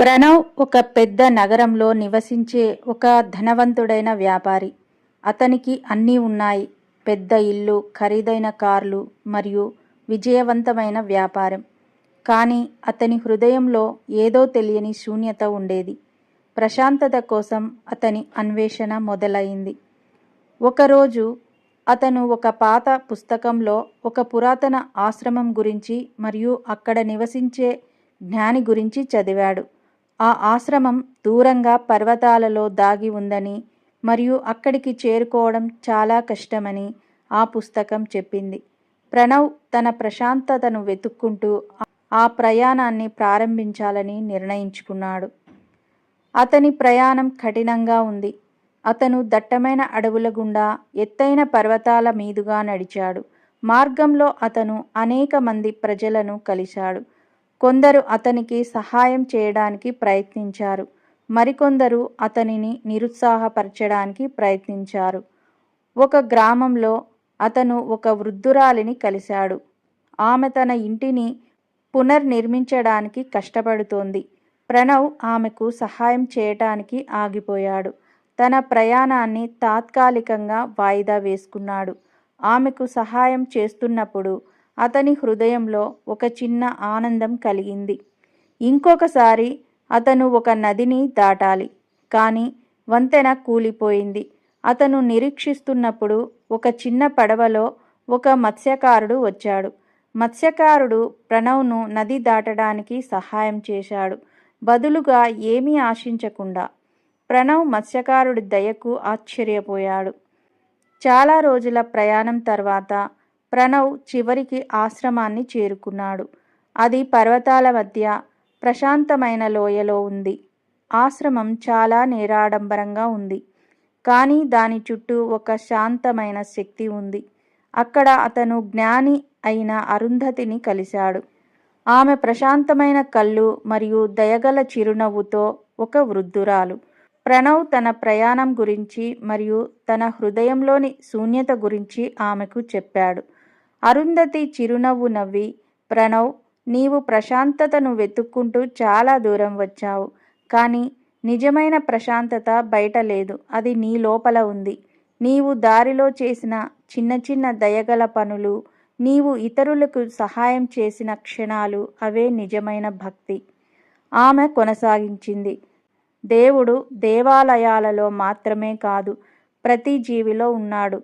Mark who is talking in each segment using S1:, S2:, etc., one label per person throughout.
S1: ప్రణవ్ ఒక పెద్ద నగరంలో నివసించే ఒక ధనవంతుడైన వ్యాపారి. అతనికి అన్నీ ఉన్నాయి. పెద్ద ఇల్లు ఖరీదైన కార్లు మరియు విజయవంతమైన వ్యాపారం. కానీ అతని హృదయంలో ఏదో తెలియని శూన్యత ఉండేది. ప్రశాంతత కోసం అతని అన్వేషణ మొదలైంది. ఒకరోజు అతను ఒక పాత పుస్తకంలో ఒక పురాతన ఆశ్రమం గురించి మరియు అక్కడ నివసించే జ్ఞాని గురించి చదివాడు. ఆ ఆశ్రమం దూరంగా పర్వతాలలో దాగి ఉందని మరియు అక్కడికి చేరుకోవడం చాలా కష్టమని ఆ పుస్తకం చెప్పింది. ప్రణవ్ తన ప్రశాంతతను వెతుక్కుంటూ ఆ ప్రయాణాన్ని ప్రారంభించాలని నిర్ణయించుకున్నాడు. అతని ప్రయాణం కఠినంగా ఉంది. అతను దట్టమైన అడవుల గుండా ఎత్తైన పర్వతాల మీదుగా నడిచాడు. మార్గంలో అతను అనేక మంది ప్రజలను కలిశాడు. కొందరు అతనికి సహాయం చేయడానికి ప్రయత్నించారు. మరికొందరు అతనిని నిరుత్సాహపరచడానికి ప్రయత్నించారు. ఒక గ్రామంలో అతను ఒక వృద్ధురాలిని కలిశాడు. ఆమె తన ఇంటిని పునర్నిర్మించడానికి కష్టపడుతోంది. ప్రణవ్ ఆమెకు సహాయం చేయటానికి ఆగిపోయాడు. తన ప్రయాణాన్ని తాత్కాలికంగా వాయిదా వేసుకున్నాడు. ఆమెకు సహాయం చేస్తున్నప్పుడు అతని హృదయంలో ఒక చిన్న ఆనందం కలిగింది. ఇంకొకసారి అతను ఒక నదిని దాటాలి. కానీ వంతెన కూలిపోయింది. అతను నిరీక్షిస్తున్నప్పుడు ఒక చిన్న పడవలో ఒక మత్స్యకారుడు వచ్చాడు. మత్స్యకారుడు ప్రణవ్ను నది దాటడానికి సహాయం చేశాడు. బదులుగా ఏమీ ఆశించకుండా ప్రణవ్ మత్స్యకారుడి దయకు ఆశ్చర్యపోయాడు. చాలా రోజుల ప్రయాణం తర్వాత ప్రణవ్ చివరికి ఆశ్రమాన్ని చేరుకున్నాడు. అది పర్వతాల మధ్య ప్రశాంతమైన లోయలో ఉంది. ఆశ్రమం చాలా నిరాడంబరంగా ఉంది. కానీ దాని చుట్టూ ఒక శాంతమైన శక్తి ఉంది. అక్కడ అతను జ్ఞాని అయిన అరుంధతిని కలిశాడు. ఆమె ప్రశాంతమైన కళ్ళు మరియు దయగల చిరునవ్వుతో ఒక వృద్ధురాలు. ప్రణవ్ తన ప్రయాణం గురించి మరియు తన హృదయంలోని శూన్యత గురించి ఆమెకు చెప్పాడు. అరుంధతి చిరునవ్వు నవ్వి ప్రణవ్ నీవు ప్రశాంతతను వెతుక్కుంటూ చాలా దూరం వచ్చావు. కానీ నిజమైన ప్రశాంతత బయట లేదు. అది నీ లోపల ఉంది. నీవు దారిలో చేసిన చిన్న చిన్న దయగల పనులు నీవు ఇతరులకు సహాయం చేసిన క్షణాలు అవే నిజమైన భక్తి. ఆమె కొనసాగించింది దేవుడు దేవాలయాలలో మాత్రమే కాదు ప్రతి జీవిలో ఉన్నాడు.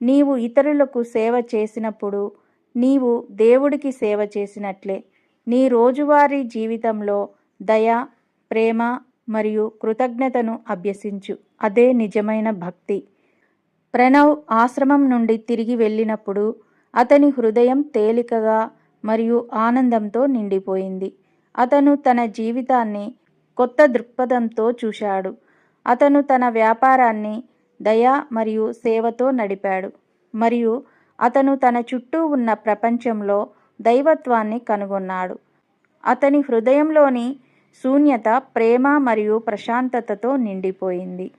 S1: నీవు ఇతరులకు సేవ చేసినప్పుడు నీవు దేవుడికి సేవ చేసినట్లే. నీ రోజువారీ జీవితంలో దయ ప్రేమ మరియు కృతజ్ఞతను అభ్యసించు. అదే నిజమైన భక్తి. ప్రణవ్ ఆశ్రమం నుండి తిరిగి వెళ్ళినప్పుడు అతని హృదయం తేలికగా మరియు ఆనందంతో నిండిపోయింది. అతను తన జీవితాన్ని కొత్త దృక్పథంతో చూశాడు. అతను తన వ్యాపారాన్ని దయ మరియు సేవతో నడిపాడు. మరియు అతను తన చుట్టూ ఉన్న ప్రపంచంలో దైవత్వాన్ని కనుగొన్నాడు. అతని హృదయంలోని శూన్యత ప్రేమ మరియు ప్రశాంతతతో నిండిపోయింది.